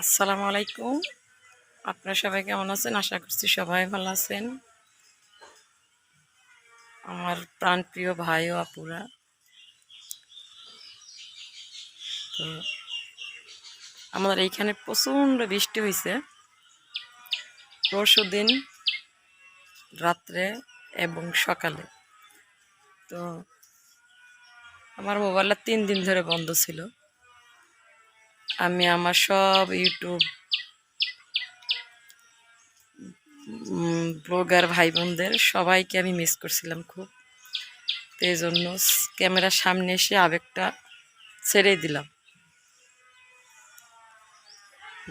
আসসালামু আলাইকুম। আপনারা সবাই কেমন আছেন? আশা করছি সবাই ভালো আছেন। আমার প্রাণপ্রিয় ভাই ও আপুরা। তো আমাদের এইখানে প্রচণ্ড বৃষ্টি হয়েছে পরশু দিন রাত্রে এবং সকালে। তো আমার মোবাইলটা তিন দিন ধরে বন্ধ ছিল। আমি আমার সব ইউটিউব ব্লগার ভাই বোনদের সবাইকে আমি মিস করছিলাম খুব। তো জন্য ক্যামেরার সামনে এসে আবেগটা ছেড়ে দিলাম।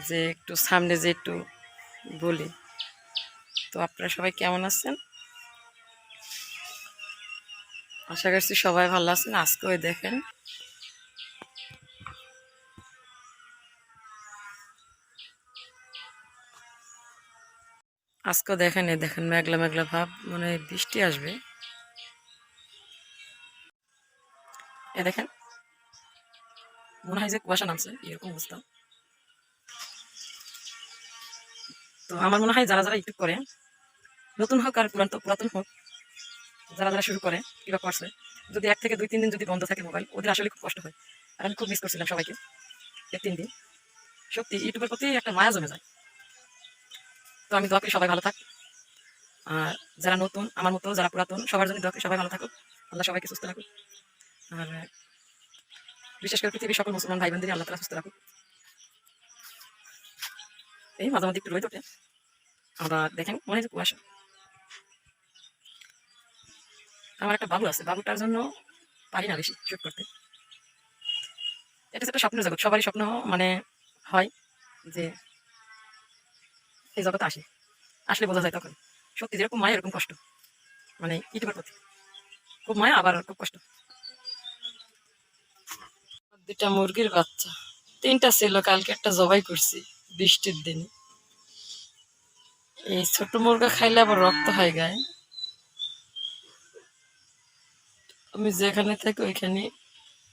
যে একটু সামনে যে একটু বলি। তো আপনারা সবাই কেমন আছেন? আশা করছি সবাই ভালো আছেন। আজকেও দেখেন আজকেও দেখেন দেখেন, মেঘলা মেঘলা ভাব, মনে বৃষ্টি আসবে। এ দেখেন, মনে হয় যে কুয়াশা নামছে, এরকম অবস্থা। তো আমার মনে হয় যারা যারা ইউটিউব করে, নতুন হোক আর পুরাতন পুরাতন হোক, যারা যারা শুরু করে, কিবা করছে, যদি এক থেকে দুই, তিন দিন যদি বন্ধ থাকে মোবাইল ওদের আসলে খুব কষ্ট হয়। আর আমি খুব মিস করছিলাম সবাইকে এই তিন দিন। সত্যি, ইউটিউবের প্রতি একটা মায়া জমে যায়। তো আমি দোয়া করি সবাই ভালো থাক। আর যারা নতুন, আমার মতো যারা পুরাতন, সবার জন্য দোয়া করি সবাই ভালো থাকুক। আল্লাহ সবাইকে সুস্থ রাখুক। আর বিশেষ করে পৃথিবীর সকল মুসলমান ভাই বোনদের আল্লাহ তালা সুস্থ রাখুক। এই মাঝে মাঝে একটু রোদ ওঠে। আমরা দেখেন, মনে হয় কুয়াশা। আমার একটা বাবু আছে, বাবুটার জন্য পারি না বেশি শুট করতে। এটা একটা স্বপ্নের জগৎ সবারই স্বপ্ন মানে হয় যে এই জগতে আসে। আসলে বোঝা যায় তখন, সত্যি যেরকম মায়া, এরকম কষ্ট। মানে ইউটিউবের প্রতি খুব মায়া, আবার খুব কষ্ট। দুটা মুরগির বাচ্চা। তিনটা ছিল, কালকে একটা জবাই করছি, বৃষ্টির দিনে। এই ছোট মুরগা খাইলে আবার রক্ত হয় গায়ে। আমি যেখানে থাকি, ওইখানে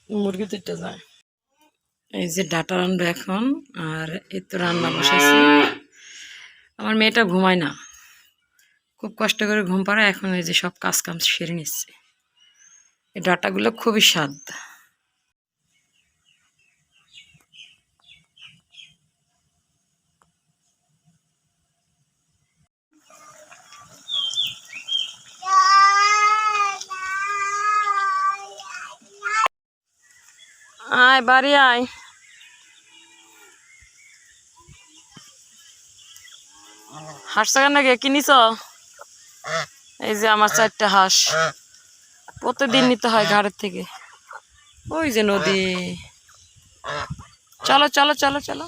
মুরগি দুইটা যায়। এই যে ডাটা রান্না এখন, আর এই তো রান্না বসেছি আমার মেয়েটা ঘুমায় না। খুব কষ্ট করে ঘুম পাড়ায় এখন এই যে সব কাজ কাম সেরে নিচ্ছে। এই ডাটাগুলো খুবই স্বাদ। আয়, বাড়ি আয়। হাঁস কেন কিনিস এই যে আমার চারটা হাঁস। প্রতিদিন নিতে হয় ঘাড়ের থেকে। ওই যে নদী। চলো চলো চলো চলো।